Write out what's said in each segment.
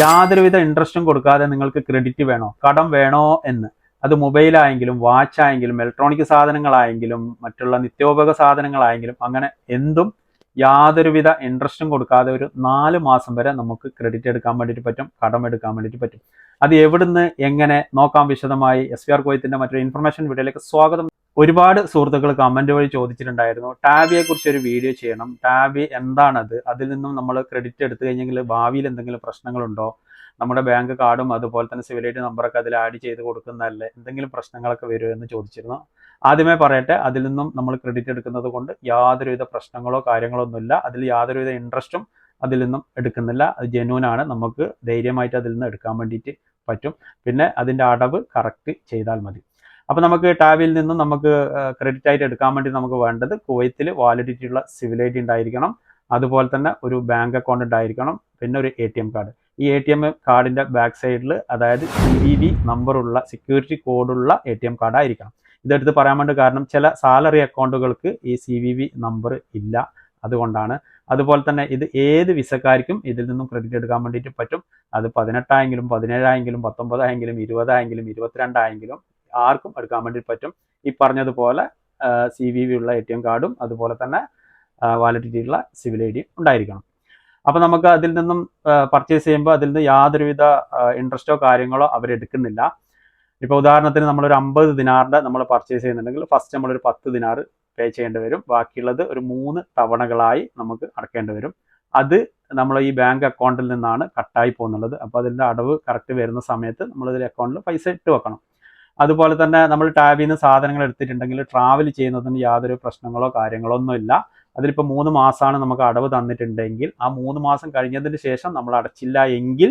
യാതൊരുവിധ ഇൻട്രസ്റ്റും കൊടുക്കാതെ നിങ്ങൾക്ക് ക്രെഡിറ്റ് വേണോ? കടം വേണോ എന്ന്. അത് മൊബൈലായെങ്കിലും വാച്ച് ആയെങ്കിലും ഇലക്ട്രോണിക് സാധനങ്ങളായെങ്കിലും മറ്റുള്ള നിത്യോപയോഗ സാധനങ്ങളായെങ്കിലും അങ്ങനെ എന്തും യാതൊരുവിധ ഇൻട്രസ്റ്റും കൊടുക്കാതെ ഒരു നാല് മാസം വരെ നമുക്ക് ക്രെഡിറ്റ് എടുക്കാൻ വേണ്ടിയിട്ട് പറ്റും കടം എടുക്കാൻ വേണ്ടിയിട്ട് പറ്റും. അത് എവിടുന്ന് എങ്ങനെ നോക്കാം വിശദമായി. എസ് വി ആർ കോയത്തിന്റെ മറ്റൊരു ഇൻഫർമേഷൻ വീഡിയോയിലേക്ക് സ്വാഗതം. ഒരുപാട് സുഹൃത്തുക്കൾ കമന്റ് വഴി ചോദിച്ചിട്ടുണ്ടായിരുന്നു. ടാബിയെ കുറിച്ച് ഒരു വീഡിയോ ചെയ്യണം. ടാബി എന്താണത്? അതിൽ നിന്നും നമ്മൾ ക്രെഡിറ്റ് എടുത്തു കഴിഞ്ഞെങ്കിൽ ഭാവിയിൽ എന്തെങ്കിലും പ്രശ്നങ്ങളുണ്ടോ? നമ്മുടെ ബാങ്ക് കാർഡും അതുപോലെ തന്നെ ഡി നമ്പറൊക്കെ അതിൽ ആഡ് ചെയ്ത് കൊടുക്കുന്നതല്ലേ? എന്തെങ്കിലും പ്രശ്നങ്ങളൊക്കെ വരുമോ എന്ന് ചോദിച്ചിരുന്നു. ആദ്യമേ പറയട്ടെ അതിൽ നിന്നും നമ്മൾ ക്രെഡിറ്റ് എടുക്കുന്നത് കൊണ്ട് യാതൊരുവിധ പ്രശ്നങ്ങളോ കാര്യങ്ങളോ ഒന്നുമില്ല. അതിൽ യാതൊരുവിധ ഇൻട്രസ്റ്റും അതിൽ നിന്നും എടുക്കുന്നില്ല. അത് ജെന്യൂൻ ആണ്. നമുക്ക് ധൈര്യമായിട്ട് അതിൽ നിന്ന് എടുക്കാൻ വേണ്ടിയിട്ട് പറ്റും. പിന്നെ അതിന്റെ അടവ് കറക്റ്റ് ചെയ്താൽ മതി. അപ്പോൾ നമുക്ക് ടാബിൽ നിന്നും നമുക്ക് ക്രെഡിറ്റ് ആയിട്ട് എടുക്കാൻ വേണ്ടി നമുക്ക് വേണ്ടത് കുവൈത്തിൽ വാലിഡിറ്റി ഉള്ള സിവിൽ ഐ ഡി ഉണ്ടായിരിക്കണം. അതുപോലെ തന്നെ ഒരു ബാങ്ക് അക്കൗണ്ട് ഉണ്ടായിരിക്കണം. പിന്നെ ഒരു എ ടി എം കാർഡ് ഈ എ ടി എം കാർഡിന്റെ ബാക്ക് സൈഡിൽ അതായത് സി വി വി നമ്പറുള്ള സെക്യൂരിറ്റി കോഡുള്ള എ ടി എം കാർഡ് ആയിരിക്കണം. ഇതെടുത്ത് പറയാൻ വേണ്ടി കാരണം ചില സാലറി അക്കൗണ്ടുകൾക്ക് ഈ സി വി വി നമ്പർ ഇല്ല. അതുകൊണ്ടാണ്. അതുപോലെ തന്നെ ഇത് ഏത് വിസക്കാർക്കും ഇതിൽ നിന്നും ക്രെഡിറ്റ് എടുക്കാൻ വേണ്ടിയിട്ട് പറ്റും. അത് പതിനെട്ടായെങ്കിലും പതിനേഴായെങ്കിലും പത്തൊമ്പതായെങ്കിലും ഇരുപതായെങ്കിലും ഇരുപത്തിരണ്ടായെങ്കിലും ആർക്കും എടുക്കാൻ വേണ്ടി പറ്റും. ഈ പറഞ്ഞതുപോലെ സി വി വി ഉള്ള എ ടി എം കാർഡും അതുപോലെ തന്നെ വാലിഡിറ്റി ഉള്ള സിവിൽ ഐ ഡിയും ഉണ്ടായിരിക്കണം. അപ്പോൾ നമുക്ക് അതിൽ നിന്നും പർച്ചേസ് ചെയ്യുമ്പോൾ അതിൽ നിന്ന് യാതൊരുവിധ ഇൻട്രസ്റ്റോ കാര്യങ്ങളോ അവരെടുക്കുന്നില്ല ഇപ്പോൾ ഉദാഹരണത്തിന് നമ്മളൊരു അമ്പത് ദിനാറിന്റെ നമ്മൾ പർച്ചേസ് ചെയ്യുന്നുണ്ടെങ്കിൽ ഫസ്റ്റ് നമ്മളൊരു പത്ത് ദിനാർ പേ ചെയ്യേണ്ടി വരും. ബാക്കിയുള്ളത് ഒരു മൂന്ന് തവണകളായി നമുക്ക് അടക്കേണ്ടി വരും. അത് നമ്മൾ ഈ ബാങ്ക് അക്കൗണ്ടിൽ നിന്നാണ് കട്ടായി പോകുന്നുള്ളത്. അപ്പോൾ അതിന്റെ അടവ് കറക്റ്റ് വരുന്ന സമയത്ത് നമ്മൾ ഇതിൽ അക്കൗണ്ടിൽ പൈസ ഇട്ട് വെക്കണം. അതുപോലെ തന്നെ നമ്മൾ ടാബിൽ നിന്ന് സാധനങ്ങൾ എടുത്തിട്ടുണ്ടെങ്കിൽ ട്രാവൽ ചെയ്യുന്നതിന് യാതൊരു പ്രശ്നങ്ങളോ കാര്യങ്ങളോ ഒന്നുമില്ല അതിലിപ്പോൾ മൂന്ന് മാസമാണ് നമുക്ക് അടവ് തന്നിട്ടുണ്ടെങ്കിൽ ആ മൂന്ന് മാസം കഴിഞ്ഞതിന് ശേഷം നമ്മൾ അടച്ചില്ല എങ്കിൽ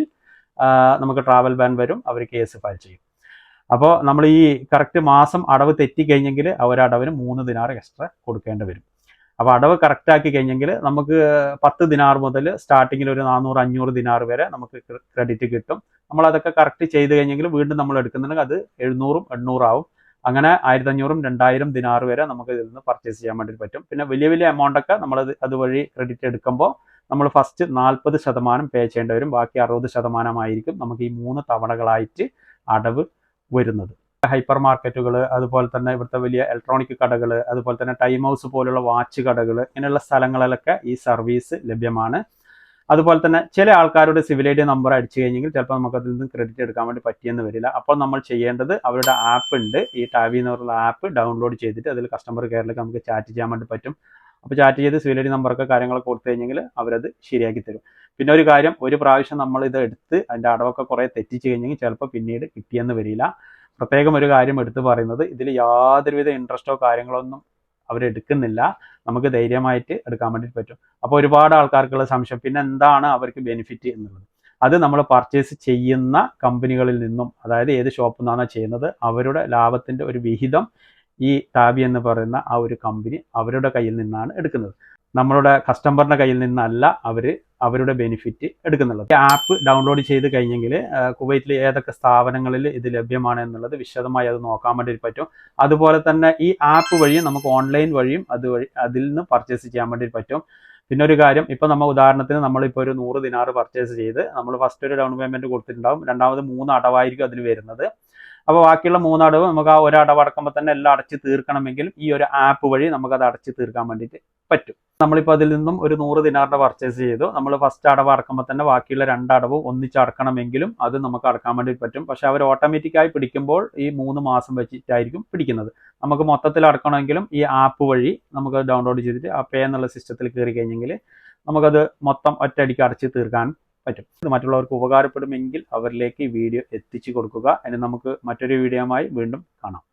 നമുക്ക് ട്രാവൽ ബാൻ വരും. അവർ കേസ് ഫയൽ ചെയ്യും. അപ്പോൾ നമ്മൾ ഈ കറക്റ്റ് മാസം അടവ് തെറ്റിക്കഴിഞ്ഞെങ്കിൽ അവരടവിന് മൂന്ന് ദിനാർ എക്സ്ട്രാ കൊടുക്കേണ്ടി വരും. അപ്പോൾ അടവ് കറക്റ്റ് ആക്കി കഴിഞ്ഞെങ്കിൽ നമുക്ക് പത്ത് ദിനാർ മുതൽ സ്റ്റാർട്ടിങ്ങിൽ ഒരു നാനൂറ് അഞ്ഞൂറ് ദിനാർ വരെ നമുക്ക് ക്രെഡിറ്റ് കിട്ടും. നമ്മൾ അതൊക്കെ കറക്റ്റ് ചെയ്ത് കഴിഞ്ഞെങ്കിൽ വീണ്ടും നമ്മൾ എടുക്കുന്നുണ്ടെങ്കിൽ അത് എഴുന്നൂറും എണ്ണൂറും ആവും അങ്ങനെ ആയിരത്തഞ്ഞൂറും രണ്ടായിരം ദിനാർ വരെ നമുക്ക് ഇതിൽ നിന്ന് പർച്ചേസ് ചെയ്യാൻ വേണ്ടി പറ്റും. പിന്നെ വലിയ വലിയ എമൗണ്ട് ഒക്കെ നമ്മൾ അതുവഴി ക്രെഡിറ്റ് എടുക്കുമ്പോൾ നമ്മൾ ഫസ്റ്റ് നാൽപ്പത് ശതമാനം പേ ചെയ്യേണ്ടി വരും. ബാക്കി അറുപത് ശതമാനമായിരിക്കും നമുക്ക് ഈ മൂന്ന് തവണകളായിട്ട് അടവ് വരുന്നത്. ഹൈപ്പർ മാർക്കറ്റുകൾ അതുപോലെ തന്നെ ഇവിടുത്തെ വലിയ ഇലക്ട്രോണിക് കടകൾ അതുപോലെ തന്നെ ടൈം ഹൗസ് പോലുള്ള വാച്ച് കടകൾ ഇങ്ങനെയുള്ള സ്ഥലങ്ങളിലൊക്കെ ഈ സർവീസ് ലഭ്യമാണ്. അതുപോലെ തന്നെ ചില ആൾക്കാരുടെ സിവിൽ ഐ ഡി നമ്പർ അടിച്ചു കഴിഞ്ഞെങ്കിൽ ചിലപ്പോൾ നമുക്ക് അതിൽ നിന്ന് ക്രെഡിറ്റ് എടുക്കാൻ വേണ്ടി പറ്റിയെന്ന് വരില്ല. അപ്പോൾ നമ്മൾ ചെയ്യേണ്ടത് അവരുടെ ആപ്പ് ഉണ്ട്. ഈ ടാവി എന്ന് ആപ്പ് ഡൗൺലോഡ് ചെയ്തിട്ട് അതിൽ കസ്റ്റമർ കെയറിലേക്ക് നമുക്ക് ചാറ്റ് ചെയ്യാൻ വേണ്ടി പറ്റും. അപ്പോൾ ചാറ്റ് ചെയ്ത് സിവിൽ ഐ ഡി നമ്പറൊക്കെ കാര്യങ്ങളൊക്കെ കൊടുത്തു കഴിഞ്ഞെങ്കിൽ അവരത് ശരിയാക്കി തരും. പിന്നെ ഒരു കാര്യം ഒരു പ്രാവശ്യം നമ്മൾ ഇത് എടുത്ത് അതിന്റെ അടവൊക്കെ കുറേ തെറ്റിച്ച് കഴിഞ്ഞെങ്കിൽ ചിലപ്പോൾ പിന്നീട് കിട്ടിയെന്ന് വരില്ല. പ്രത്യേകം ഒരു കാര്യം എടുത്തു പറയുന്നത് ഇതിൽ യാതൊരുവിധ ഇൻട്രസ്റ്റോ കാര്യങ്ങളോ ഒന്നും അവരെടുക്കുന്നില്ല നമുക്ക് ധൈര്യമായിട്ട് എടുക്കാൻ വേണ്ടി പറ്റും. അപ്പോൾ ഒരുപാട് ആൾക്കാർക്കുള്ള സംശയം പിന്നെ എന്താണ് അവർക്ക് ബെനിഫിറ്റ് എന്നുള്ളത്? അത് നമ്മൾ പർച്ചേസ് ചെയ്യുന്ന കമ്പനികളിൽ നിന്നും അതായത് ഏത് ഷോപ്പിൽ നിന്നാണോ ചെയ്യുന്നത് അവരുടെ ലാഭത്തിന്റെ ഒരു വിഹിതം ഈ ടാബി എന്ന് പറയുന്ന ആ ഒരു കമ്പനി അവരുടെ കയ്യിൽ നിന്നാണ് എടുക്കുന്നത്. നമ്മളുടെ കസ്റ്റമറിന്റെ കയ്യിൽ നിന്നല്ല അവർ അവരുടെ ബെനിഫിറ്റ് എടുക്കുന്നുള്ളത്. ആപ്പ് ഡൗൺലോഡ് ചെയ്ത് കഴിഞ്ഞെങ്കിൽ കുവൈറ്റിലെ ഏതൊക്കെ സ്ഥാപനങ്ങളിൽ ഇത് ലഭ്യമാണ് എന്നുള്ളത് വിശദമായി അത് നോക്കാൻ വേണ്ടി പറ്റും. അതുപോലെ തന്നെ ഈ ആപ്പ് വഴിയും നമുക്ക് ഓൺലൈൻ വഴിയും അത് വഴി അതിൽ നിന്ന് പർച്ചേസ് ചെയ്യാൻ വേണ്ടി പറ്റും. പിന്നെ ഒരു കാര്യം ഇപ്പൊ നമ്മൾ ഉദാഹരണത്തിന് നമ്മളിപ്പോൾ ഒരു നൂറ് ദിനാറ് പർച്ചേസ് ചെയ്ത് നമ്മൾ ഫസ്റ്റ് ഒരു ഡൗൺ പേയ്മെന്റ് കൊടുത്തിട്ടുണ്ടാവും. രണ്ടാമത് മൂന്ന് അടവായിരിക്കും അതിൽ വരുന്നത്. അപ്പോൾ ബാക്കിയുള്ള മൂന്നടവ് നമുക്ക് ആ ഒരു അടവ് അടക്കുമ്പോൾ തന്നെ എല്ലാം അടച്ച് തീർക്കണമെങ്കിൽ ഈ ഒരു ആപ്പ് വഴി നമുക്ക് അത് അടച്ച് തീർക്കാൻ വേണ്ടിയിട്ട് പറ്റും. നമ്മളിപ്പോൾ അതിൽ നിന്നും ഒരു നൂറ് ദിനാറിന്റെ പർച്ചേസ് ചെയ്തു. നമ്മൾ ഫസ്റ്റ് അടവ് അടക്കുമ്പോൾ തന്നെ ബാക്കിയുള്ള രണ്ടടവും ഒന്നിച്ച് അടക്കണമെങ്കിലും അത് നമുക്ക് അടക്കാൻ വേണ്ടി പറ്റും. പക്ഷെ അവർ ഓട്ടോമാറ്റിക്കായി പിടിക്കുമ്പോൾ ഈ മൂന്ന് മാസം വെച്ചിട്ടായിരിക്കും പിടിക്കുന്നത്. നമുക്ക് മൊത്തത്തിൽ അടക്കണമെങ്കിലും ഈ ആപ്പ് വഴി നമുക്ക് ഡൗൺലോഡ് ചെയ്തിട്ട് ആ പേ എന്നുള്ള സിസ്റ്റത്തിൽ കയറി കഴിഞ്ഞെങ്കിൽ നമുക്കത് മൊത്തം ഒറ്റയടിക്ക് അടച്ച് തീർക്കാൻ പറ്റും. ഇത് മറ്റുള്ളവർക്ക് ഉപകാരപ്പെടുമെങ്കിൽ അവരിലേക്ക് ഈ വീഡിയോ എത്തിച്ചു കൊടുക്കുക. അതിന് നമുക്ക് മറ്റൊരു വീഡിയോയുമായി വീണ്ടും കാണാം.